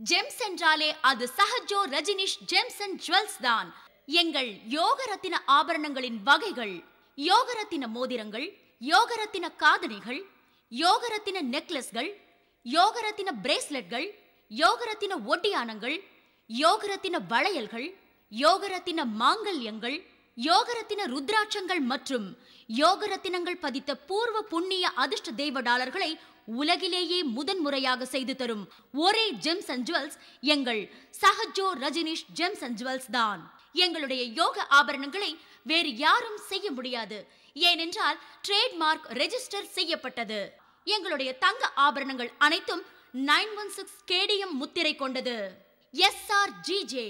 Gems என்றாலே அது Sahajo Rajneesh gems and jewels தான். எங்கள் யோகரத்தின ஆபரணங்களின் வகைகள் யோகரத்தின மோதிரங்கள் யோகரத்தின காதணிகள் யோகரத்தின நெக்லஸ்கள் யோகரத்தின பிரேஸ்லெட்கள் யோகரத்தின ஒட்டியானங்கள் யோகரத்தின வளையல்கள் யோகரத்தின மாங்கல்யங்கள் யோகரத்தின ருத்ராட்சங்கள் மற்றும் யோகரத்தினங்கள் பதித்த பூர்வ புண்ணிய அதிர்ஷ்ட தெய்வ டாலர்களை உலகிலேயே முதன்முறையாக செய்து தரும் ஒரே ஜெம்ஸ் அண்ட் ஜுவல்ஸ் எங்கள் Sahajo Rajneesh gems and jewels தான். எங்களுடைய யோக ஆபரணங்களை வேறு யாரும் செய்ய முடியாது. ஏனென்றால் ட்ரேட்மார்க் ரெஜிஸ்டர் செய்யப்பட்டது. எங்களுடைய தங்க ஆபரணங்கள் அனைத்தும் நைன் ஒன் சிக்ஸ் கேடிஎம் முத்திரை கொண்டது. S R G J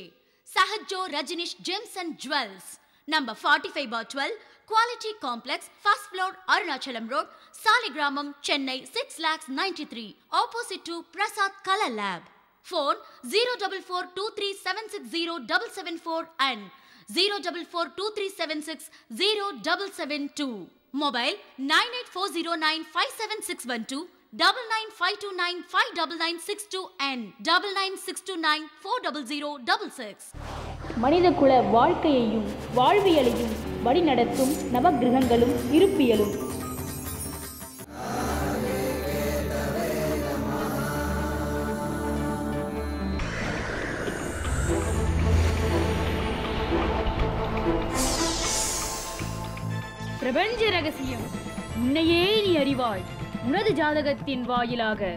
Sahajo Rajneesh gems and jewels. Number forty five bar twelve quality complex first floor Arunachalam road Saligramam Chennai six lakhs ninety three opposite to Prasad colour lab phone zero double four two three seven six zero double seven four and zero double four two three seven six zero double seven two mobile nine eight four zero nine five seven six one two double nine five two nine five double nine six two and double nine six two nine four double zero double six மனிதகுல வாழ்க்கையையும் வாழ்வியலையும் வழிநடத்தும் நவகிரகங்களும் இருப்பியலும். பிரபஞ்ச ரகசியம் உன்னையே நீ அறிவாய். உனது ஜாதகத்தின் வாயிலாக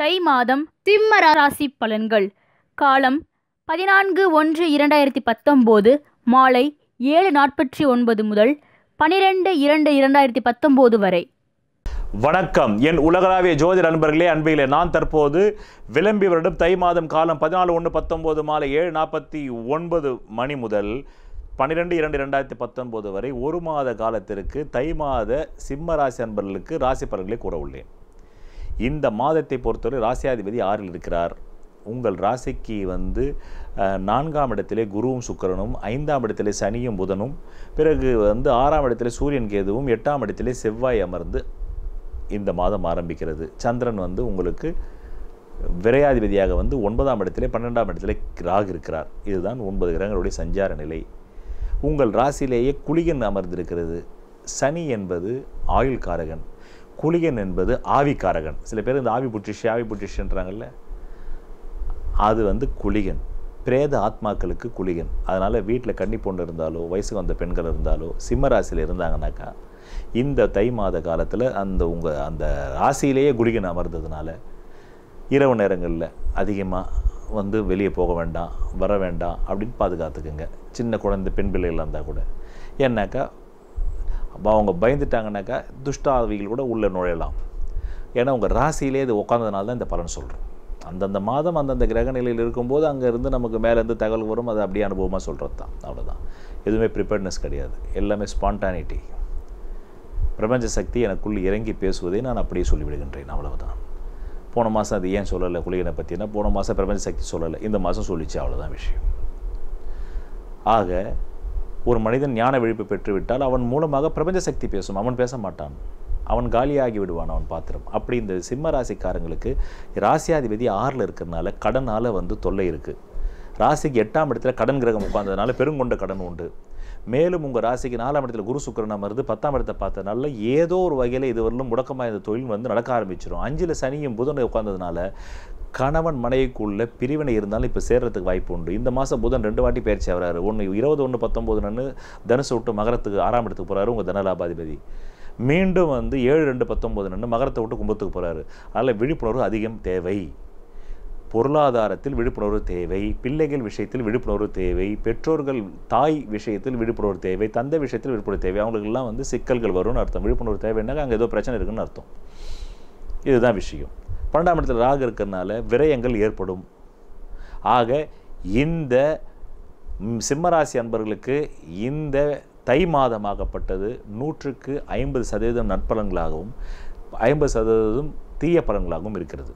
தை மாதம் சிம்ம ராசி பலன்கள். காலம் பதினான்கு ஒன்று இரண்டாயிரத்தி பத்தொம்போது மாலை ஏழு நாற்பத்தி ஒன்பது முதல் பனிரெண்டு இரண்டு இரண்டாயிரத்தி பத்தொம்போது வரை. வணக்கம். என் உலகளாவிய ஜோதிட நண்பர்களே அன்பிகளே நான் தற்போது விளம்பி வருடம் தை மாதம் காலம் பதினாலு ஒன்று பத்தொம்போது மாலை ஏழு நாற்பத்தி ஒன்பது மணி முதல் பன்னிரெண்டு இரண்டு ரெண்டாயிரத்தி பத்தொன்பது வரை ஒரு மாத காலத்திற்கு தை மாத சிம்ம ராசி அன்பர்களுக்கு ராசி பலன்களை கூற உள்ளேன். இந்த மாதத்தை பொறுத்தவரை ராசியாதிபதி ஆறில் இருக்கிறார். உங்கள் ராசிக்கு வந்து நான்காம் இடத்திலே குருவும் சுக்கரனும் ஐந்தாம் இடத்திலே சனியும் புதனும் பிறகு வந்து ஆறாம் இடத்திலே சூரியன் கேதுவும் எட்டாம் இடத்திலே செவ்வாய் அமர்ந்து இந்த மாதம் ஆரம்பிக்கிறது. சந்திரன் வந்து உங்களுக்கு விரையாதிபதியாக வந்து ஒன்பதாம் இடத்திலே பன்னெண்டாம் இடத்திலே ராகு இருக்கிறார். இதுதான் ஒன்பது கிரகங்களுடைய சஞ்சார நிலை. உங்கள் ராசியிலேயே குளிகன் அமர்ந்திருக்கிறது. சனி என்பது ஆயுள் காரகன் குளியன் என்பது ஆவிக்காரகன். சில பேர் இந்த ஆவி புட்டிஷ் ஆவி புட்டிஷ்ன்றாங்கல்ல அது வந்து குளியன். பிரேத ஆத்மாக்களுக்கு குளிகன் அதனால் வீட்டில் கன்னி பொண்ணு இருந்தாலோ வயசுக்கு வந்த பெண்கள் இருந்தாலோ சிம்ம ராசியில் இருந்தாங்கனாக்கா இந்த தை மாத காலத்தில் அந்த உங்கள் அந்த ராசியிலேயே குளிகன் அமர்ந்ததுனால இரவு நேரங்களில் அதிகமாக வந்து வெளியே போக வேண்டாம் வர வேண்டாம் அப்படின்னு பாதுகாத்துக்குங்க. சின்ன குழந்தை பெண் பிள்ளைகள் இருந்தால் கூட. ஏன்னாக்கா அப்போ அவங்க பயந்துட்டாங்கனாக்கா துஷ்டாவிகள் கூட உள்ளே நுழையலாம். ஏன்னா உங்கள் ராசியிலே இது உட்காந்ததுனால தான் இந்த பலன் சொல்கிறோம் அந்தந்த மாதம் அந்தந்த கிரக நிலையில் இருக்கும்போது அங்கே இருந்து நமக்கு மேலேருந்து தகவல் வரும் அது அப்படியே அனுபவமாக சொல்கிறது தான். அவ்வளோதான் எதுவுமே ப்ரிப்பேர்ட்னஸ் கிடையாது. எல்லாமே ஸ்பான்டானிட்டி பிரபஞ்ச சக்தி எனக்குள் இறங்கி பேசுவதை நான் அப்படியே சொல்லிவிடுகின்றேன். அவ்வளவுதான். போன மாதம் அது ஏன் சொல்லலை? குளிகனை பற்றினா போன மாதம் பிரபஞ்ச சக்தி சொல்லலை. இந்த மாதம் சொல்லிச்சு. அவ்வளோதான் விஷயம். ஆக ஒரு மனிதன் ஞான விழிப்பு பெற்றுவிட்டால் அவன் மூலமாக பிரபஞ்ச சக்தி பேசும். அவன் பேச மாட்டான். அவன் காலியாகி விடுவான் அவன் பாத்திரம். அப்படி இந்த சிம்ம ராசிக்காரங்களுக்கு ராசியாதிபதி ஆறில் இருக்கிறனால கடனால் வந்து தொல்லை இருக்குது ராசிக்கு எட்டாம் இடத்துல கடன் கிரகம் உட்கார்ந்ததுனால பெருங்கொண்ட கடன் உண்டு. மேலும் உங்கள் ராசிக்கு நாலாம் இடத்துல குரு சுக்கிரன் அமர்ந்து பத்தாம் இடத்தை பார்த்ததுனால ஏதோ ஒரு வகையில் இதுவரையிலும் முடக்கமாக இந்த தொழில் வந்து நடக்க ஆரம்பிச்சிடும் அஞ்சில் சனியும் புதன் உட்கார்ந்ததுனால கணவன் மனைவிக்குள்ள பிரிவினை இருந்தாலும் இப்போ சேர்றதுக்கு வாய்ப்பு உண்டு. இந்த மாதம் புதன் ரெண்டு வாட்டி பயிற்சி ஆகிறாரு. ஒன்று இருபது ஒன்று பத்தொம்போது நன்னு தனுசு விட்டு மகரத்துக்கு ஆறாம் இடத்துக்கு போகிறாரு உங்கள் தனலாபாதிபதி. மீண்டும் வந்து ஏழு ரெண்டு பத்தொம்போதுன்னு மகரத்தை விட்டு கும்பத்துக்கு போகிறாரு அதில் விழிப்புணர்வு அதிகம் தேவை. பொருளாதாரத்தில் விழிப்புணர்வு தேவை. பிள்ளைகள் விஷயத்தில் விழிப்புணர்வு தேவை. பெற்றோர்கள் தாய் விஷயத்தில் விழிப்புணர்வு தேவை. தந்தை விஷயத்தில் விழிப்புணர்வு தேவை. அவங்களுக்கெல்லாம் வந்து சிக்கல்கள் வரும்னு அர்த்தம். விழிப்புணர்வு தேவைன்னாக்க அங்கே ஏதோ பிரச்சனை இருக்குன்னு அர்த்தம். இதுதான் விஷயம். பன்னெண்டாம் இடத்துல ராகு இருக்கிறதுனால விரயங்கள் ஏற்படும். ஆக இந்த சிம்மராசி அன்பர்களுக்கு இந்த தை மாதமாகப்பட்டது நூற்றுக்கு ஐம்பது சதவீதம் நற்பலன்களாகவும் ஐம்பது சதவீதம் தீய பலன்களாகவும் இருக்கிறது.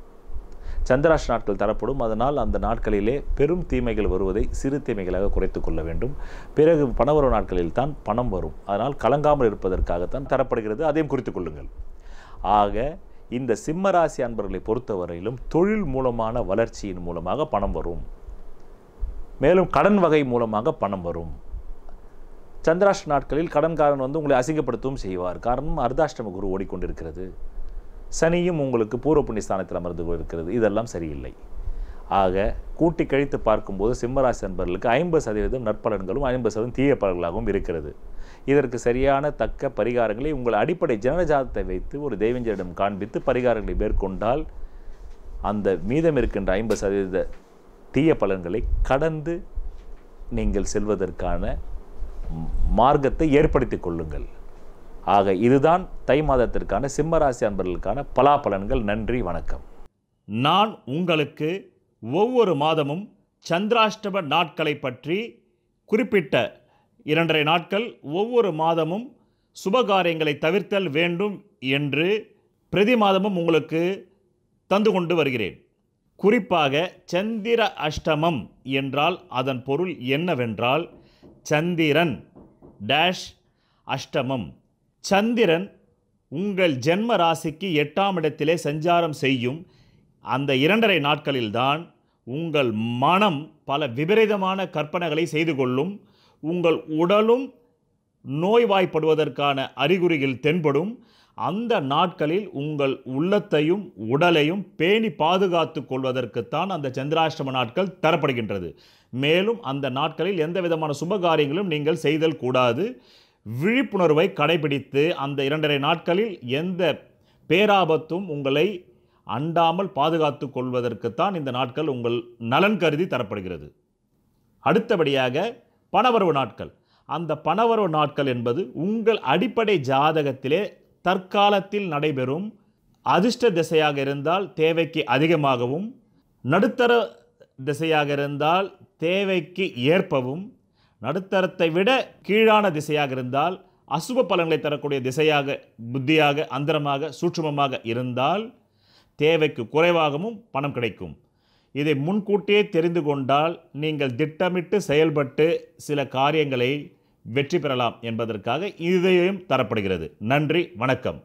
சந்திராஷ் நாட்கள் தரப்படும். அதனால் அந்த நாட்களிலே பெரும் தீமைகள் வருவதை சிறு தீமைகளாக குறைத்து கொள்ள வேண்டும். பிறகு பணவரவு நாட்களில் தான் பணம் வரும். அதனால் கலங்காமல் இருப்பதற்காகத்தான் தரப்படுகிறது. அதையும் குறித்து கொள்ளுங்கள். ஆக இந்த சிம்மராசி அன்பர்களை பொறுத்தவரையிலும் தொழில் மூலமான வளர்ச்சியின் மூலமாக பணம் வரும். மேலும் கடன் வகை மூலமாக பணம் வரும். சந்திராஷ்ட நாட்களில் கடன்காரன் வந்து உங்களை அசிங்கப்படுத்தவும் செய்வார். காரணம் அர்த்தாஷ்டம குரு ஓடிக்கொண்டிருக்கிறது. சனியும் உங்களுக்கு பூர்வ புண்ணிய ஸ்தானத்தில் அமர்ந்து இருக்கிறது இதெல்லாம் சரியில்லை. ஆக கூட்டி கழித்து பார்க்கும்போது சிம்மராசி அன்பர்களுக்கு ஐம்பது சதவீதம் நற்பலன்களும் ஐம்பது சதவீதம் தீய பலன்களாகவும் இருக்கிறது. இதற்கு சரியான தக்க பரிகாரங்களை உங்கள் அடிப்படை ஜனனஜாதத்தை வைத்து ஒரு தெய்வஞ்சரிடம் காண்பித்து பரிகாரங்களை மேற்கொண்டால் அந்த மீதம் இருக்கின்ற ஐம்பது சதவீத தீய பலன்களை கடந்து நீங்கள் செல்வதற்கான மார்க்கத்தை ஏற்படுத்திக் கொள்ளுங்கள். ஆக இதுதான் தை மாதத்திற்கான சிம்மராசி அன்பர்களுக்கான பலாபலன்கள். நன்றி வணக்கம். நான் உங்களுக்கு ஒவ்வொரு மாதமும் சந்திராஷ்டம நாட்களை பற்றி குறிப்பிட்ட இரண்டரை நாட்கள் ஒவ்வொரு மாதமும் சுபகாரியங்களை தவிர்த்தல் வேண்டும் என்று பிரதி மாதமும் உங்களுக்கு தந்து கொண்டு வருகிறேன். குறிப்பாக சந்திர அஷ்டமம் என்றால் அதன் பொருள் என்னவென்றால் சந்திரன் டேஷ் அஷ்டமம். சந்திரன் உங்கள் ஜென்ம ராசிக்கு எட்டாம் இடத்திலே சஞ்சாரம் செய்யும் அந்த இரண்டரை நாட்களில்தான் உங்கள் மனம் பல விபரீதமான கற்பனைகளை செய்து கொள்ளும் உங்கள் உடலும் நோய்வாய்ப்படுவதற்கான அறிகுறிகள் தென்படும். அந்த நாட்களில் உங்கள் உள்ளத்தையும் உடலையும் பேணி பாதுகாத்து கொள்வதற்குத்தான் அந்த சந்திராஷ்டம நாட்கள் தரப்படுகின்றது. மேலும் அந்த நாட்களில் எந்த விதமான சுபகாரியங்களும் நீங்கள் செய்தல் கூடாது. விழிப்புணர்வை கடைபிடித்து அந்த இரண்டரை நாட்களில் எந்த பேராபத்தும் உங்களை அண்டாமல் பாதுகாத்து கொள்வதற்குத்தான் இந்த நாட்கள் உங்கள் நலன் கருதி தரப்படுகிறது. அடுத்தபடியாக பணவரவு நாட்கள். அந்த பணவரவு நாட்கள் என்பது உங்கள் அடிப்படை ஜாதகத்திலே தற்காலத்தில் நடைபெறும் அதிர்ஷ்ட திசையாக இருந்தால் தேவைக்கு அதிகமாகவும் நடுத்தர திசையாக இருந்தால் தேவைக்கு ஏற்பவும் நடுத்தரத்தை விட கீழான திசையாக இருந்தால் அசுப பலன்களை தரக்கூடிய திசையாக புத்தியாக அந்தரமாக சூட்சுமமாக இருந்தால் தேவைக்கு குறைவாகவும் பணம் கிடைக்கும். இதை முன்கூட்டியே தெரிந்து கொண்டால் நீங்கள் திட்டமிட்டு செயல்பட்டு சில காரியங்களை வெற்றி பெறலாம் என்பதற்காக இதையும் தரப்படுகிறது. நன்றி வணக்கம்.